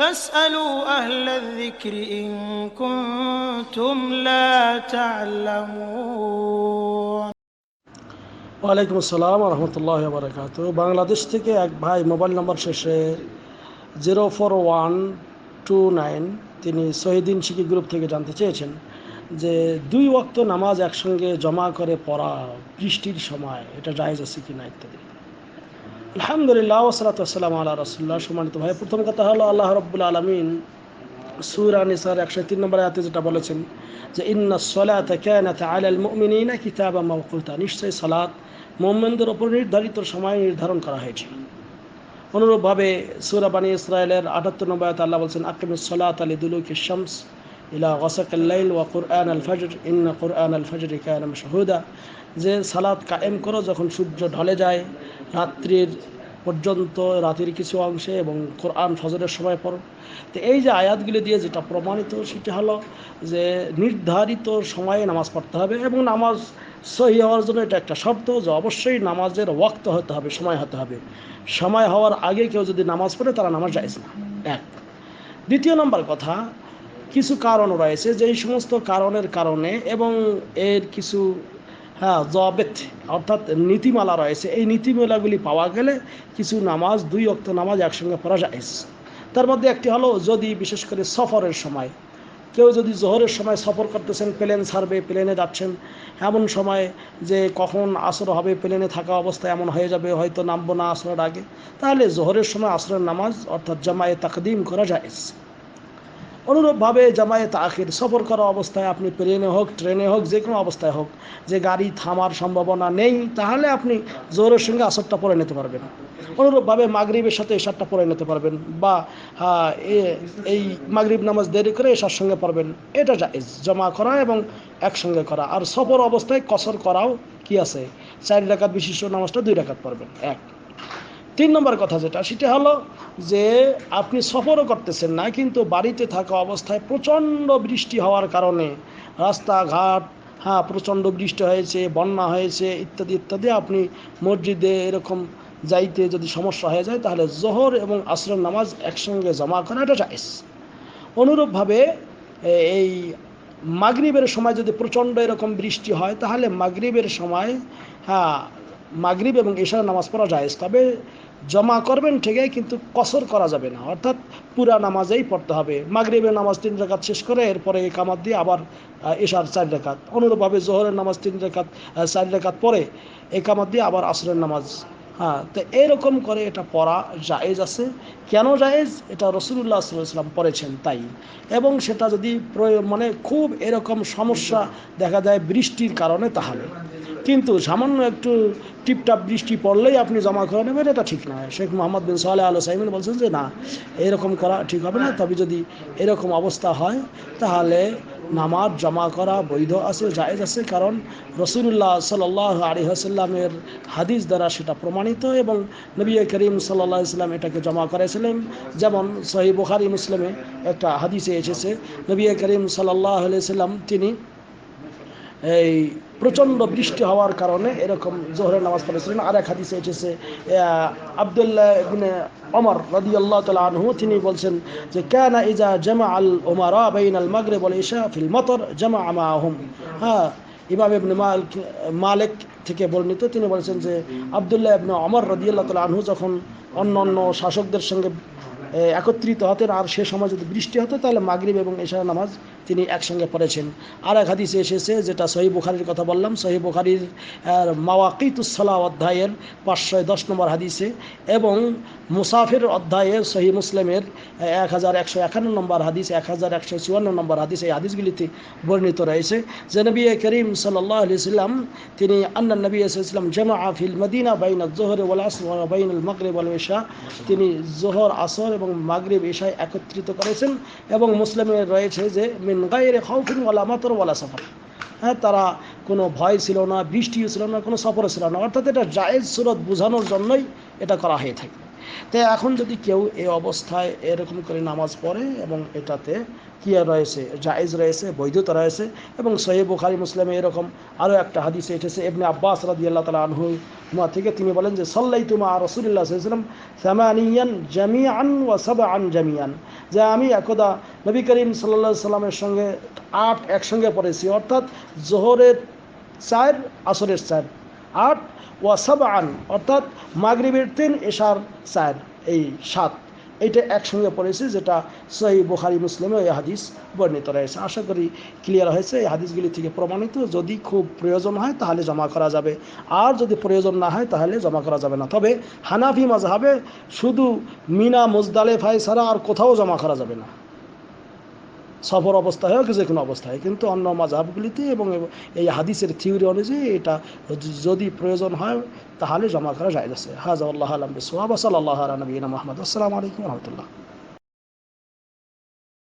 فاسألوا أهل الذكر إن كنتم لا تعلمون ওয়ালাইকুম আসসালাম রহমতুল্লাহ বারকাত বাংলাদেশ থেকে এক ভাই মোবাইল নম্বর শেষে zero four one two nine তিনি শহীদিন শিখি গ্রুপ থেকে জানতে চেয়েছেন যে দুই ওয়াক্ত নামাজ একসঙ্গে জমা করে পড়া বৃষ্টির সময় এটা জায়েজ আছে কি না ইত্যাদি আলহামদুলিল্লাহ ওসলাতাম আল্লাহ রসুল্লাহ সম্মানিত ভাই, প্রথম কথা হলো আল্লাহ রব্বুল আলমিন সুরা নিসার একশো তিন নম্বর আয়াতে যেটা বলেছেন যে, ইন্না সলাত কানাত আলাল মুমিনিনা কিতাবা মাওকুতা। নিশ্চয়ই সালাত মুমিনদের ওপর নির্ধারিত সময় নির্ধারণ করা হয়েছে। অনুরূপভাবে সুরা বানী ইসরায়েলের আটাত্তর নম্বর আয়াতে আল্লাহ বলছেন, আকিমুস সলাত আলী দুলুকি শামস ইলা ওয়াসাকাল্লাইল ওয়া কুরআন আল ফজর। ইন্না কুরআন আল ফজর কানা মাশহুদা। যে সালাত কায়েম করো যখন সূর্য ঢলে যায় রাত্রির পর্যন্ত, রাতের কিছু অংশে এবং কোরআন ফজরের সময় পড়ো। তো এই যে আয়াতগুলি দিয়ে যেটা প্রমাণিত, সেটা হলো যে নির্ধারিত সময়ে নামাজ পড়তে হবে এবং নামাজ সহি হওয়ার জন্য এটা একটা শর্ত যে অবশ্যই নামাজের ওয়াক্ত হতে হবে, সময় হতে হবে। সময় হওয়ার আগে কেউ যদি নামাজ পড়ে, তারা নামাজ যাইজ না। এক। দ্বিতীয় নম্বর কথা, কিছু কারণ রয়েছে, যেই সমস্ত কারণের কারণে এবং এর কিছু হ্যাঁ জবেত অর্থাৎ নীতিমালা রয়েছে। এই নীতিমালাগুলি পাওয়া গেলে কিছু নামাজ, দুই অক্ত নামাজ একসঙ্গে পড়া যায় তার মধ্যে একটি হলো, যদি বিশেষ করে সফরের সময়, কেউ যদি জোহরের সময় সফর করতেছেন, প্লেন ছাড়বে, প্লেনে যাচ্ছেন, এমন সময় যে কখন আসর হবে, প্লেনে থাকা অবস্থায় এমন হয়ে যাবে, হয়তো নামবো না আসরের আগে, তাহলে জোহরের সময় আসরের নামাজ, অর্থাৎ জামায়ে তাকদিম করা যায় অনুরূপভাবে জামায়াত আখির সফর করা অবস্থায় আপনি প্লেনে হোক, ট্রেনে হোক, যে কোনো অবস্থায় হোক, যে গাড়ি থামার সম্ভাবনা নেই, তাহলে আপনি জোরের সঙ্গে আসরটা পরে নিতে পারবেন। অনুরূপভাবে মাগরীবের সাথে এশারটা পরে নিতে পারবেন বা এই মাগরীব নামাজ দেরি করে এশার সঙ্গে পড়বেন। এটা জায়েজ, জমা করা এবং একসঙ্গে করা। আর সফর অবস্থায় কসর করাও কি আছে? চার রাকাত বিশিষ্ট নামাজটা দুই রাকাত পড়বেন। এক। তিন নম্বর কথা যেটা, সেটা হলো যে আপনি সফরও করতেছেন না, কিন্তু বাড়িতে থাকা অবস্থায় প্রচণ্ড বৃষ্টি হওয়ার কারণে রাস্তাঘাট হ্যাঁ প্রচণ্ড বৃষ্টি হয়েছে, বন্যা হয়েছে, ইত্যাদি ইত্যাদি, আপনি মসজিদে এরকম যাইতে যদি সমস্যা হয়ে যায়, তাহলে জোহর এবং আসরের নামাজ একসঙ্গে জমা করা এটা চাইস অনুরূপভাবে এই মাগরীবের সময় যদি প্রচণ্ড এরকম বৃষ্টি হয়, তাহলে মাগরীবের সময় হ্যাঁ মাগরিব এবং ঈশার নামাজ পড়া যায় তবে জমা করবেন ঠিকই, কিন্তু কসর করা যাবে না। অর্থাৎ পুরা নামাজেই পড়তে হবে। মাগরিবের নামাজ তিন রেখাত শেষ করে এরপরে কামাত দিয়ে আবার ঈশার চার রেখাত অনুরূপভাবে জোহরের নামাজ তিন রেখাত চার রেখাত পরে কামাত দিয়ে আবার আসরের নামাজ। হ্যাঁ তো এরকম করে এটা পড়া জায়েজ আছে। কেন জায়েজ? এটা রসুল্লাহ সাল্লাম পড়েছেন তাই। এবং সেটা যদি মানে খুব এরকম সমস্যা দেখা যায় বৃষ্টির কারণে তাহলে। কিন্তু সামান্য একটু টিপটাপ বৃষ্টি পড়লেই আপনি জমা করে নেবেন, এটা ঠিক নয়। শেখ মোহাম্মদ বিন সাল্লাহ আলো সাইমিন বলছেন যে, না, এরকম করা ঠিক হবে না। তবে যদি এরকম অবস্থা হয়, তাহলে নামাজ জমা করা বৈধ আছে, জায়েজ আছে। কারণ রসুল্লাহ সাল আলী হাসাল্লামের হাদিস দ্বারা সেটা প্রমাণিত এবং নবী করিম সাল্লাহ ইসলাম এটাকে জমা করেছিলেন। যেমন সহি বুখারি মুসলিমে একটা হাদিসে এসেছে, নবী করিম সাল্লাহ সাল্লাম তিনি এই প্রচণ্ড বৃষ্টি হওয়ার কারণে এরকম জোহরের নামাজ পড়েছিলেন। আর এক হাদিসে এসেছে আবদুল্লাহ অমর রদি আল্লাহ তালা আনহু, তিনি বলছেন যে, কেন ইজা জামা আল ওমার বাইন আল মাগরে বলে ইশা ফিল মতর জামা আমা আহম হ্যাঁ ইমাম ইবনে মালিক মালিক থেকে বর্ণিত, তিনি বলেছেন যে, আবদুল্লাহ ইবনে অমর রদি আল্লাহ তালা আনহু যখন অন্য অন্য শাসকদের সঙ্গে একত্রিত হতেন, আর সে সময় যদি বৃষ্টি হতো, তাহলে মাগরিব এবং এশা নামাজ তিনি একসঙ্গে পড়েছেন। আর এক হাদিসে এসেছে, যেটা সহি বুখারির কথা বললাম, সহি বুখারির মাওয়াকিতুসলা অধ্যায়ের পাঁচশো দশ নম্বর হাদিসে, এবং মুসাফির অধ্যায়ে সহি মুসলিমের এক হাজার একশো একান্ন নম্বর হাদিস, এক হাজার একশো চুয়ান্ন নম্বর হাদিস এই হাদিসগুলিতে বর্ণিত রয়েছে যে নবী করিম সাল্লাহ আলি সাল্লাম তিনি আন্না নবী ইসলাম জামা আফিল মদিনা বাইন জোহর ওয়াল বাইন মগরিব ওয়াল ইশা। তিনি জোহর আসর এবং মাগরিব ইশায় একত্রিত করেছেন, এবং মুসলিমের রয়েছে যে মিন গাইরে খাউফিন ওয়ালা মাতর ওয়ালা সফর। হ্যাঁ তারা কোনো ভয় ছিল না, বৃষ্টিও ছিল না, কোনো সফরও ছিল না। অর্থাৎ এটা জায়েজ সুরত বোঝানোর জন্যই এটা করা হয়ে থাকে। তো এখন যদি কেউ এই অবস্থায় এরকম করে নামাজ পড়ে এবং এটাতে কী রয়েছে? জায়েজ রয়েছে, বৈধতা রয়েছে এবং সহি বুখারি, মুসলিমে এরকম আরও একটা হাদিসে এসেছে এমনি আব্বাস রাদি আল্লাহ তালা আনহু মা থেকে তিনি বলেন যে সাল্লাই তুমা রসুল্লাহ সাল্লাম সামানিয়ান জামিয়ান ওয়া সাবা আন জামিয়ান যে আমি একদা নবী করিম সাল্লা সাল্লামের সঙ্গে আট একসঙ্গে পড়েছি, অর্থাৎ জোহরের চার, আসরের চার। আট ওয়াসাব আন অর্থাৎ মাগরিবের তিন এশার চার, এই সাত। এটা একসঙ্গে পড়েছে, যেটা সহি বুখারি মুসলিমে এই হাদিস বর্ণিত রয়েছে। আশা করি ক্লিয়ার হয়েছে, এই হাদিসগুলি থেকে প্রমাণিত। যদি খুব প্রয়োজন হয়, তাহলে জমা করা যাবে। আর যদি প্রয়োজন না হয়, তাহলে জমা করা যাবে না। তবে হানাফি মাজহাবে শুধু মিনা মুজদালেফাই ছাড়া আর কোথাও জমা করা যাবে না। সফর অবস্থায় হোক, যে কোনো অবস্থায় কিন্তু অন্য মাঝহাবগুলিতে এবং এই হাদিসের থিওরি অনুযায়ী এটা যদি প্রয়োজন হয়, তাহলে জমা করা যায় আছে। হাজ আল্লাহ আলম সোহাব সাল্লাহ নবীন মহম্মদ। আসসালামু আলাইকুম রহমতুল্লাহ।